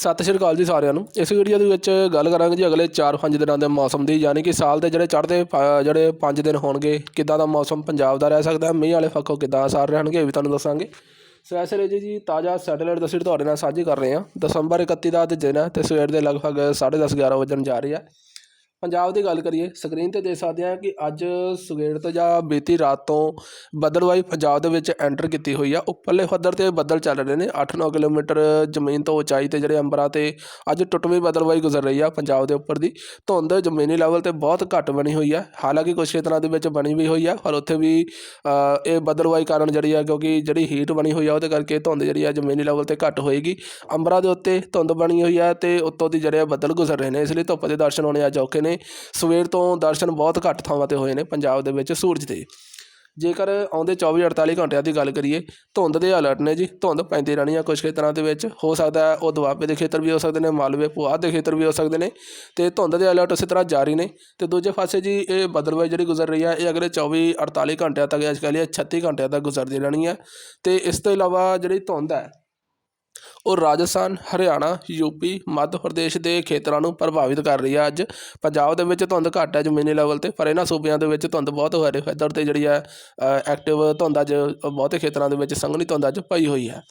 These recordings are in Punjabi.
ਸਤਿ ਸ਼੍ਰੀ ਅਕਾਲ ਜੀ ਸਾਰਿਆਂ ਨੂੰ। ਇਸ ਵੀਡੀਓ ਦੇ ਵਿੱਚ ਗੱਲ ਕਰਾਂਗੇ ਜੀ ਅਗਲੇ 4-5 ਦਿਨਾਂ ਦੇ ਮੌਸਮ ਦੀ, ਯਾਨੀ ਕਿ ਸਾਲ ਦੇ ਜਿਹੜੇ ਚੜ੍ਹਦੇ ਪ- ਜਿਹੜੇ 5 ਦਿਨ ਹੋਣਗੇ, ਕਿੱਦਾਂ ਦਾ ਮੌਸਮ ਪੰਜਾਬ ਦਾ ਰਹਿ ਸਕਦਾ, ਮੀਂਹ ਵਾਲੇ ਪੱਖੋਂ ਕਿੱਦਾਂ ਅਸਰ ਰਹਿਣਗੇ, ਇਹ ਵੀ ਤੁਹਾਨੂੰ ਦੱਸਾਂਗੇ। ਸੋ ਇਸ ਵੇਲੇ ਜੀ ਤਾਜ਼ਾ ਸੈਟੇਲਾਈਟ ਤਸਵੀਰ ਤੁਹਾਡੇ ਨਾਲ ਸਾਂਝੀ ਕਰ ਰਹੇ ਹਾਂ। ਦਸੰਬਰ 31 ਦਾ ਅੱਜ ਦਿਨ ਹੈ ਤੇ ਸਵੇਰ ਦੇ ਲਗਭਗ 10:30 11 ਵਜਣ ਜਾ ਰਹੀ ਹੈ। ਪੰਜਾਬ ਦੀ ਗੱਲ ਕਰੀਏ ਸਕਰੀਨ ਤੇ ਦੇਖ ਸਕਦੇ ਹਾਂ ਕਿ ਅੱਜ ਸਵੇਰ ਤੋਂ ਜਾਂ ਬੀਤੀ ਰਾਤ ਤੋਂ ਬੱਦਲਵਾਈ ਪੰਜਾਬ ਦੇ ਵਿੱਚ ਐਂਟਰ ਕੀਤੀ ਹੋਈ ਆ। ਉੱਪਰਲੇ ਪੱਧਰ ਤੇ ਬੱਦਲ ਚੱਲ ਰਹੇ ਨੇ। 8-9 ਕਿਲੋਮੀਟਰ ਜ਼ਮੀਨ ਤੋਂ ਉਚਾਈ ਤੇ ਜਿਹੜੇ ਅੰਬਰਾਂ ਤੇ ਅੱਜ ਟੁੱਟਵੀਂ ਬੱਦਲਵਾਈ ਗੁਜ਼ਰ ਰਹੀ ਆ ਪੰਜਾਬ ਦੇ ਉੱਪਰ ਦੀ। ਧੁੰਦ ਜ਼ਮੀਨੀ ਲੈਵਲ ਤੇ ਬਹੁਤ ਘੱਟ ਬਣੀ ਹੋਈ ਆ। ਹਾਲਾਂਕਿ ਕੁਝ ਖੇਤਰਾਂ ਦੇ ਵਿੱਚ ਬਣੀ ਵੀ ਹੋਈ ਆ, ਪਰ ਉੱਥੇ ਵੀ ਇਹ ਬੱਦਲਵਾਈ ਕਾਰਨ ਜਿਹੜੀ ਆ, ਕਿਉਂਕਿ ਜਿਹੜੀ ਹੀਟ ਬਣੀ ਹੋਈ ਆ, ਉਹਦੇ ਕਰਕੇ ਧੁੰਦ ਜਿਹੜੀ ਆ ਜ਼ਮੀਨੀ ਲੈਵਲ ਤੇ ਘੱਟ ਹੋਏਗੀ। ਅੰਬਰਾਂ ਦੇ ਉੱਤੇ ਧੁੰਦ ਬਣੀ ਹੋਈ ਆ ਤੇ ਉੱਤੋਂ ਦੀ ਜਿਹੜੇ ਆ ਬੱਦਲ ਗੁਜ਼ਰ ਰਹੇ ਨੇ, ਇਸ ਲਈ ਧੁੱਪ ਦੇ ਦਰਸ਼ਨ ਹੋਣੇ ਅੱਜ ਔਖੇ ਨੇ। ਸਵੇਰ ਤੋਂ ਦਰਸ਼ਨ ਬਹੁਤ ਘੱਟ ਥਾਵਾਂ ਤੇ ਹੋਏ ਨੇ ਪੰਜਾਬ ਦੇ ਵਿੱਚ, ਸੂਰਜ ਦੇ। ਜੇਕਰ ਆਉਂਦੇ 24 48 ਘੰਟਿਆਂ ਦੀ ਗੱਲ ਕਰੀਏ, ਧੁੰਦ ਦੇ ਅਲਰਟ ਨੇ ਜੀ, ਧੁੰਦ ਪੈਂਦੀ ਰਹਿਣੀ ਆ ਕੁਝ ਖੇਤਰਾਂ ਦੇ ਵਿੱਚ। ਹੋ ਸਕਦਾ ਉਹ ਦੁਆਬੇ ਦੇ ਖੇਤਰ ਵੀ ਹੋ ਸਕਦੇ ਨੇ, ਮਾਲਵੇ, ਪੁਆਧ ਦੇ ਖੇਤਰ ਵੀ ਹੋ ਸਕਦੇ ਨੇ। ਤੇ ਧੁੰਦ ਦੇ ਅਲਰਟ ਉਸੇ ਤਰ੍ਹਾਂ ਜਾਰੀ ਨੇ। ਤੇ ਦੂਜੇ ਪਾਸੇ ਜੀ, ਇਹ ਬਦਲਵਾਈ ਜਿਹੜੀ ਗੁਜ਼ਰ ਰਹੀ ਆ, ਇਹ ਅਗਲੇ 24 48 ਘੰਟਿਆਂ ਤੱਕ, ਅੱਜ ਕੱਲ੍ਹ ਇਹ 36 ਘੰਟਿਆਂ ਤੱਕ ਗੁਜ਼ਰਦੀ ਰਹਿਣੀ ਹੈ ਤੇ ਇਸ ਤੋਂ ਇਲਾਵਾ ਜਿਹੜੀ ਧੁੰਦ ਹੈ ਉਹ ਰਾਜਸਥਾਨ, ਹਰਿਆਣਾ ਯੂਪੀ ਮੱਧ ਪ੍ਰਦੇਸ਼ ਦੇ ਖੇਤਰਾਂ ਨੂੰ ਪ੍ਰਭਾਵਿਤ ਕਰ ਰਹੀ ਹੈ ਅੱਜ। ਪੰਜਾਬ ਦੇ ਵਿੱਚ ਧੁੰਦ ਘੱਟ ਹੈ ਜ਼ਮੀਨੀ ਲੈਵਲ ਤੇ, ਪਰ ਇਹਨਾਂ ਸੂਬਿਆਂ ਦੇ ਵਿੱਚ ਧੁੰਦ ਬਹੁਤ ਹੋ ਰਹੀ ਤੇ ਜਿਹੜੀ ਹੈ ਐਕਟਿਵ ਧੁੰਦ ਅੱਜ ਬਹੁਤੇ ਖੇਤਰਾਂ ਦੇ ਵਿੱਚ ਸੰਘਣੀ ਧੁੰਦ ਅੱਜ ਪਈ ਹੋਈ ਹੈ।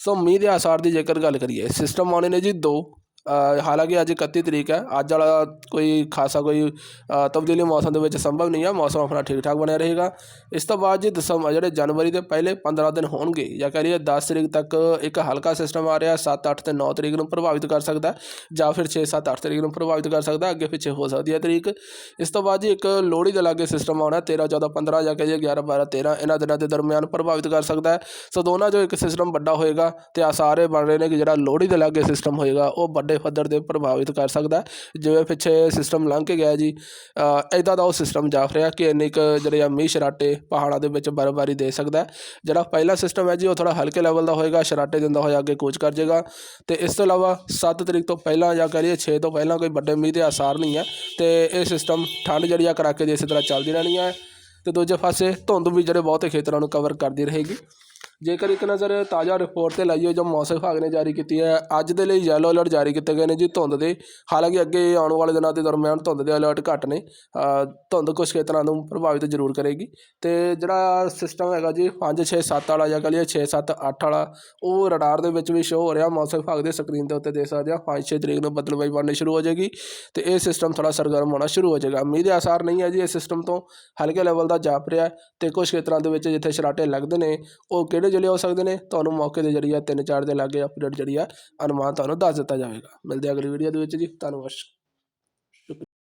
ਸੋ ਮੀਂਹ ਦੇ ਆਸਾਰ ਦੀ ਜੇਕਰ ਗੱਲ ਕਰੀਏ ਸਿਸਟਮ ਆਉਣੇ ਨੇ ਜੀ ਦੋ ਹਾਲਾਂਕਿ ਅੱਜ 31 ਤਰੀਕ ਹੈ। ਅੱਜ ਵਾਲਾ ਕੋਈ ਖਾਸਾ ਕੋਈ ਤਬਦੀਲੀ ਮੌਸਮ ਦੇ ਵਿੱਚ ਸੰਭਵ ਨਹੀਂ ਹੈ ਮੌਸਮ ਆਪਣਾ ਠੀਕ ਠਾਕ ਬਣਿਆ ਰਹੇਗਾ। ਇਸ ਤੋਂ ਬਾਅਦ ਜੀ ਦਸੰਬਰ ਜਿਹੜੇ ਜਨਵਰੀ ਦੇ ਪਹਿਲੇ 15 ਦਿਨ ਹੋਣਗੇ, ਜਾਂ ਕਹ ਲਈਏ 10 ਤਰੀਕ ਤੱਕ ਇੱਕ ਹਲਕਾ ਸਿਸਟਮ ਆ ਰਿਹਾ। 7 8 ਤੇ 9 ਤਰੀਕ ਨੂੰ ਪ੍ਰਭਾਵਿਤ ਕਰ ਸਕਦਾ ਜਾਂ ਫਿਰ 6 7 8 ਤਰੀਕ ਨੂੰ ਪ੍ਰਭਾਵਿਤ ਕਰ ਸਕਦਾ ਅੱਗੇ ਪਿੱਛੇ ਹੋ ਸਕਦੀ ਹੈ ਤਰੀਕ। ਇਸ ਤੋਂ ਬਾਅਦ ਜੀ ਇੱਕ ਲੋਹੜੀ ਦੇ ਲਾਗੇ ਸਿਸਟਮ ਆਉਣਾ 13 14 15 ਜਾਂ ਕਹੀਏ 11 12 13 ਇਹਨਾਂ ਦਿਨਾਂ ਦੇ ਦਰਮਿਆਨ ਪ੍ਰਭਾਵਿਤ ਕਰ ਸਕਦਾ ਹੈ। ਸੋ ਦੋਨਾਂ ਚੋਂ ਇੱਕ ਸਿਸਟਮ ਵੱਡਾ ਹੋਏਗਾ, ਤੇ ਆਸਾਰ ਇਹ ਬਣ ਰਹੇ ਨੇ ਕਿ ਜਿਹੜਾ ਲੋਹੜੀ ਦੇ ਲਾਗੇ ਸਿਸਟਮ ਹੋਏਗਾ, ਉਹ ਵੱਡੇ ਪੱਧਰ ਤੇ ਪ੍ਰਭਾਵਿਤ ਕਰ ਸਕਦਾ ਜਿਵੇਂ ਪਿੱਛੇ ਸਿਸਟਮ ਲੰਘ ਕੇ ਗਿਆ ਜੀ ਇਦਾਂ ਦਾ ਉਹ ਸਿਸਟਮ ਜਾਫ ਰਿਹਾ ਕਿ ਇੰਨੇ ਕੁ ਜਿਹੜੇ ਆ ਮੀਂਹ ਸ਼ਰਾਟੇ ਪਹਾੜਾਂ ਦੇ ਵਿੱਚ ਬਰਫ਼ਬਾਰੀ ਦੇ ਸਕਦਾ ਜਿਹੜਾ ਪਹਿਲਾ ਸਿਸਟਮ ਹੈ ਜੀ, ਉਹ ਥੋੜਾ ਹਲਕੇ ਲੈਵਲ ਦਾ ਹੋਏਗਾ, ਸ਼ਰਾਟੇ ਦਿੰਦਾ ਹੋਇਆ, ਅੱਗੇ ਕੂਚ ਕਰ ਜਾਏਗਾ ਤੇ ਇਸ ਤੋਂ ਇਲਾਵਾ 7 ਤਰੀਕ ਤੋਂ ਪਹਿਲਾਂ ਜਾਂ ਕਹ ਲਈਏ 6 ਤੋਂ ਪਹਿਲਾਂ ਕੋਈ ਵੱਡੇ ਮੀਂਹ ਦੇ ਆਸਾਰ ਨਹੀਂ ਹੈ ਤੇ ਇਹ ਸਿਸਟਮ ਠੰਡ ਜਿਹੜੀ ਆ ਕੜਾਕੇ ਦੀ ਇਸੇ ਤਰ੍ਹਾਂ ਚੱਲਦੀ ਰਹਿਣੀ ਹੈ। ਤੇ ਦੂਜੇ ਪਾਸੇ ਧੁੰਦ ਵੀ ਜਿਹੜੇ ਬਹੁਤੇ ਖੇਤਰਾਂ ਨੂੰ ਕਵਰ ਕਰਦੀ ਰਹੇਗੀ। ਜੇਕਰ ਇੱਕ ਨਜ਼ਰ ਤਾਜ਼ਾ ਰਿਪੋਰਟ ਤੇ ਲਾਈਏ, ਜੋ ਮੌਸਮ ਵਿਭਾਗ ਨੇ ਜਾਰੀ ਕੀਤੀ ਹੈ, ਅੱਜ ਦੇ ਲਈ ਯੈਲੋ ਅਲਰਟ ਜਾਰੀ ਕੀਤੇ ਗਏ ਨੇ ਜੀ ਧੁੰਦ ਦੇ। ਹਾਲਾਂਕਿ ਅੱਗੇ ਆਉਣ ਵਾਲੇ ਦਿਨਾਂ ਦੇ ਦਰਮਿਆਨ ਧੁੰਦ ਦੇ ਅਲਰਟ ਘੱਟ ਨੇ। ਧੁੰਦ ਕੁਝ ਖੇਤਰਾਂ ਨੂੰ ਪ੍ਰਭਾਵਿਤ ਜ਼ਰੂਰ ਕਰੇਗੀ। ਤੇ ਜਿਹੜਾ ਸਿਸਟਮ ਹੈਗਾ ਜੀ 5 6 7 ਵਾਲਾ ਜਾਂ ਕਹ ਲਈਏ 6 7 8 ਵਾਲਾ, ਉਹ ਰਡਾਰ ਦੇ ਵਿੱਚ ਵੀ ਸ਼ੋ ਹੋ ਰਿਹਾ। ਮੌਸਮ ਵਿਭਾਗ ਦੇ ਸਕਰੀਨ ਦੇ ਉੱਤੇ ਦੇਖ ਸਕਦੇ ਆ 5 6 ਤਰੀਕ ਨੂੰ ਬਦਲਵਾਈ ਬਣਨੀ ਸ਼ੁਰੂ ਹੋ ਜਾਏਗੀ। ਤੇ ਇਹ ਸਿਸਟਮ ਥੋੜਾ ਸਰਗਰਮ ਹੋਣਾ ਸ਼ੁਰੂ ਹੋ ਜਾਏਗਾ। ਉਮੀਦ ਦੇ ਆਸਾਰ ਨਹੀਂ ਹੈ ਜੀ, ਇਸ ਸਿਸਟਮ ਤੋਂ ਹਲਕੇ ਲੈਵਲ ਦਾ ਜਾਪ ਰਿਹਾ ਹੈ। ਤੇ ਕੁਝ ਖੇਤਰਾਂ ਦੇ ਵਿੱਚ ਜਿੱਥੇ ਸ਼ਰਾਟੇ ਲੱਗਦੇ ਨੇ, ਉਹ ਕਿਹੜੇ ਜਿਹੜੇ ਹੋ ਸਕਦੇ ਨੇ, ਤੁਹਾਨੂੰ ਮੌਕੇ ਦੇ ਜਰੀਏ ਤਿੰਨ ਚਾਰ ਦੇ ਲਾਗੇ ਅਪਡੇਟ ਜਿਹੜੀ ਆ ਅਨੁਮਾਨ ਤੁਹਾਨੂੰ ਦੱਸ ਦਿੱਤਾ ਜਾਵੇਗਾ। ਮਿਲਦੇ ਹਾਂ ਅਗਲੀ ਵੀਡੀਓ ਦੇ ਵਿੱਚ ਜੀ, ਧੰਨਵਾਦ।